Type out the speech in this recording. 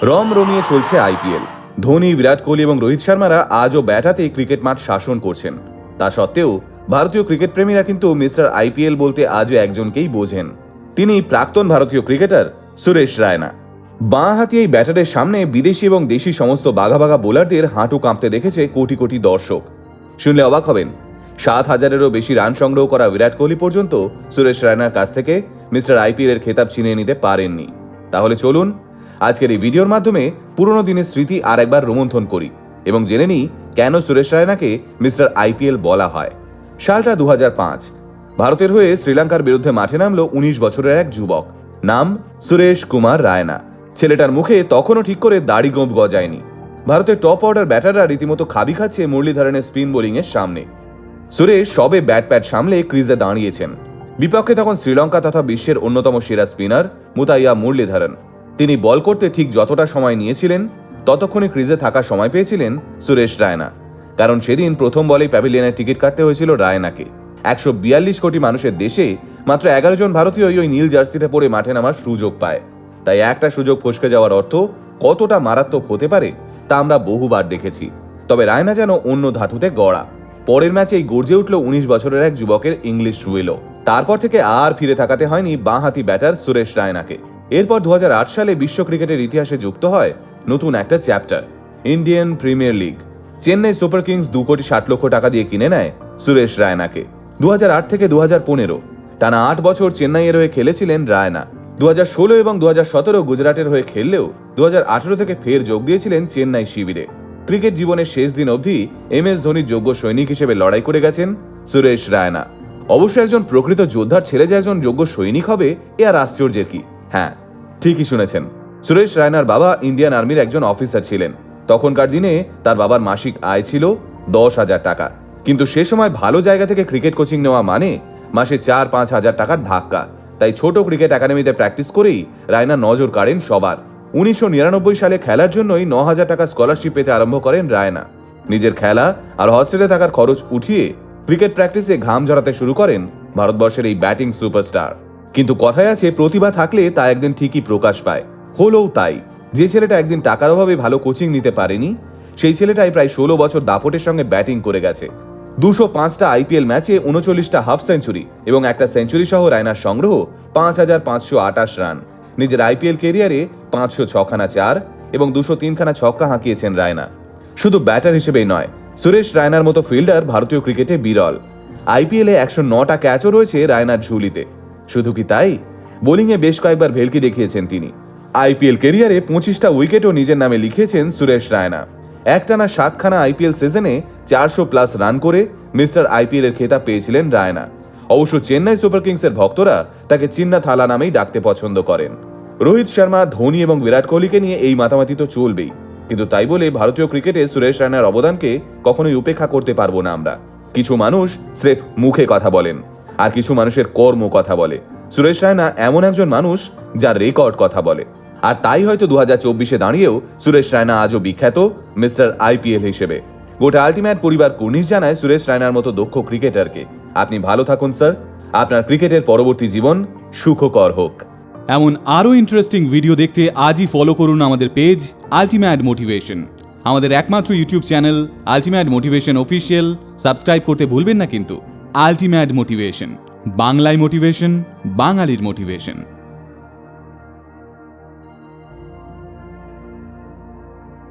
রম রমিয়ে চলছে আইপিএল ধোনি, বিরাট কোহলি এবং রোহিত শর্মারা আজও ব্যাটাতে ক্রিকেট মাঠ শাসন করছেন। তা সত্ত্বেও ভারতীয় ক্রিকেট প্রেমীরা কিন্তু মিস্টার আইপিএল বলতে আজও একজনকেই বোঝেন। তিনি প্রাক্তন ভারতীয় ক্রিকেটার সুরেশ রায়না। বাঁ হাতি এই ব্যাটারের সামনে বিদেশি এবং দেশি সমস্ত বাঘা বাঘা বোলারদের হাঁটু কাঁপতে দেখেছে কোটি কোটি দর্শক। শুনলে অবাক হবেন, সাত হাজারেরও বেশি রান সংগ্রহ করা বিরাট কোহলি পর্যন্ত সুরেশ রায়নার কাছ থেকে মিস্টার আইপিএল এর খেতাব ছিনিয়ে নিতে পারেননি। তাহলে চলুন আজকের এই ভিডিওর মাধ্যমে পুরনো দিনের স্মৃতি আর একবার রোমন্থন করি এবং জেনে নিই কেন সুরেশ রায়নাকে মিস্টার আইপিএল বলা হয়। সালটা দু হাজার পাঁচ। ভারতের হয়ে শ্রীলঙ্কার বিরুদ্ধে মাঠে নামলো উনিশ বছরের এক যুবক। নাম সুরেশ কুমার রায়না। ছেলেটার মুখে তখনও ঠিক করে দাড়ি গোঁপ গজায়নি। ভারতের টপ অর্ডার ব্যাটাররা রীতিমতো খাবি খাচ্ছে মুরলীধরনের স্পিন বোলিংয়ের সামনে। সুরেশ সবে ব্যাট প্যাট সামলে ক্রিজে দাঁড়িয়েছেন। বিপক্ষে তখন শ্রীলঙ্কা তথা বিশ্বের অন্যতম সেরা স্পিনার মুতাইয়া মুরলীধরন। তিনি বল করতে ঠিক যতটা সময় নিয়েছিলেন, ততক্ষণে ক্রিজে থাকার সময় পেয়েছিলেন সুরেশ রায়না। কারণ সেদিন প্রথম বলেই প্যাভিলিয়নের টিকিট কাটতে হয়েছিল রায়নাকে। একশো বিয়াল্লিশ কোটি মানুষের দেশে মাত্র এগারো জন ভারতীয় ওই নীল জার্সিতে পরে মাঠে নামার সুযোগ পায়। তাই একটা সুযোগ ফসকে যাওয়ার অর্থ কতটা মারাত্মক হতে পারে, তা আমরা বহুবার দেখেছি। তবে রায়না যেন অন্য ধাতুতে গড়া। পরের ম্যাচেই গর্জে উঠল উনিশ বছরের এক যুবকের ইংলিশ রুয়েলো তারপর থেকে আর ফিরে থাকাতে হয়নি বাঁহাতি ব্যাটার সুরেশ রায়নাকে। এরপর দু হাজার আট সালে বিশ্ব ক্রিকেটের ইতিহাসে যুক্ত হয় নতুন একটা chapter, Indian Premier League. Chennai Super Kings দু কোটি ষাট লক্ষ টাকা দিয়ে কিনে নেয় সুরেশ রায়নাকে। দু হাজার আট থেকে দু পনেরো, টানা আট বছর চেন্নাইয়ের হয়ে খেলেছিলেন রায়না। দু ষোলো এবং দু সতেরো গুজরাটের হয়ে খেললেও দু হাজার আঠেরো থেকে ফের যোগ দিয়েছিলেন চেন্নাই শিবিরে। ক্রিকেট জীবনের শেষ দিন অবধি এম এস ধোনির যোগ্য সৈনিক হিসেবে লড়াই করে গেছেন সুরেশ রায়না। অবশ্য একজন প্রকৃত যোদ্ধার ছেলে যে একজন যোগ্য সৈনিক হবে, এ আর আশ্চর্যের কি? হ্যাঁ ঠিকই শুনেছেন। সুরেশ রায়নার বাবা ইন্ডিয়ান আর্মির একজন অফিসার ছিলেন। তখনকার দিনে তার বাবার মাসিক আয় ছিল দশ হাজার টাকা। কিন্তু সে সময় ভালো জায়গা থেকে ক্রিকেট কোচিং নেওয়া মানে মাসে চার, পাঁচ হাজার টাকার ধাক্কা। তাই ছোট ক্রিকেট একাডেমিতে প্র্যাকটিস করেই রায়না নজর কাড়েন সবার। উনিশশো নিরানব্বই সালে খেলার জন্যই ন হাজার টাকা স্কলারশিপ পেতে আরম্ভ করেন রায়না। নিজের খেলা আর হস্টেলে থাকার খরচ উঠিয়ে ক্রিকেট প্র্যাকটিসে ঘাম ঝরাতে শুরু করেন ভারতবর্ষের এই ব্যাটিং সুপারস্টার। কিন্তু কথায় আছে, প্রতিভা থাকলে তা একদিন ঠিকই প্রকাশ পায়। হলেও তাই, যে ছেলেটা একদিন টাকার অভাবে ভালো কোচিং নিতে পারেনি, সেই ছেলেটাই প্রায় ষোলো বছর দাপটের সঙ্গে ব্যাটিং করে গেছে। দুশো পাঁচটা আইপিএল ম্যাচে উনচল্লিশটা হাফ সেঞ্চুরি এবং একটা সেঞ্চুরি সহ রায়নার সংগ্রহ পাঁচ হাজার পাঁচশো আটাশ রান। নিজের আইপিএল কেরিয়ারে পাঁচশো ছখানা চার এবং দুশো তিনখানা ছক্কা হাঁকিয়েছেন রায়না শুধু ব্যাটার হিসেবেই নয়, সুরেশ রায়নার মতো ফিল্ডার ভারতীয় ক্রিকেটে বিরল। আইপিএলে একশো নটা ক্যাচও রয়েছে রায়নার ঝুলিতে। শুধু কি তাই? বোলিংয়ে বেশ কয়েকবার ভেলকি দেখিয়েছেন তিনি। আইপিএল কেরিয়ারে পঁচিশটা উইকেটও নিজের নামে লিখিয়েছেন সুরেশ রায়না। একটানা সাতখানা আইপিএল সিজনে চারশো প্লাস রান করে মিস্টার আইপিএল এর খেতাব পেয়েছিলেন রায়না। অবশ্য চেন্নাই সুপার কিংসের ভক্তরা তাকে চিন্না থালা নামেই ডাকতে পছন্দ করেন। রোহিত শর্মা, ধোনি এবং বিরাট কোহলিকে নিয়ে এই মাতামাতি তো চলবেই। কিন্তু তাই বলে ভারতীয় ক্রিকেটে সুরেশ রায়নার অবদানকে কখনোই উপেক্ষা করতে পারব না আমরা। কিছু মানুষ স্রেফ মুখে কথা বলেন। আর কিছু মানুষের কর্ম কথা বলে। সুরেশ রায়না এমন একজন মানুষ যার রেকর্ড কথা বলে। আর তাই হয়তো দু হাজার চব্বিশে দাঁড়িয়েও সুরেশ রায়না আজও বিখ্যাত মিস্টার আইপিএল হিসেবে। গোটা আলটিমেট পরিবার কুর্নিশ জানায় সুরেশ রায়নার মতো দক্ষ ক্রিকেটারকে। আপনি ভালো থাকুন, স্যার। আপনার ক্রিকেটের পরবর্তী জীবন সুখকর হোক। এমন আরও ইন্টারেস্টিং ভিডিও দেখতে আজই ফলো করুন আমাদের পেজ আলটিমেট মোটিভেশন আমাদের একমাত্র YouTube channel Ultimate Motivation official subscribe করতে ভুলবেন না কিন্তু। আলটিমেট মোটিভেশন বাংলায় মোটিভেশন বাঙালির মোটিভেশন।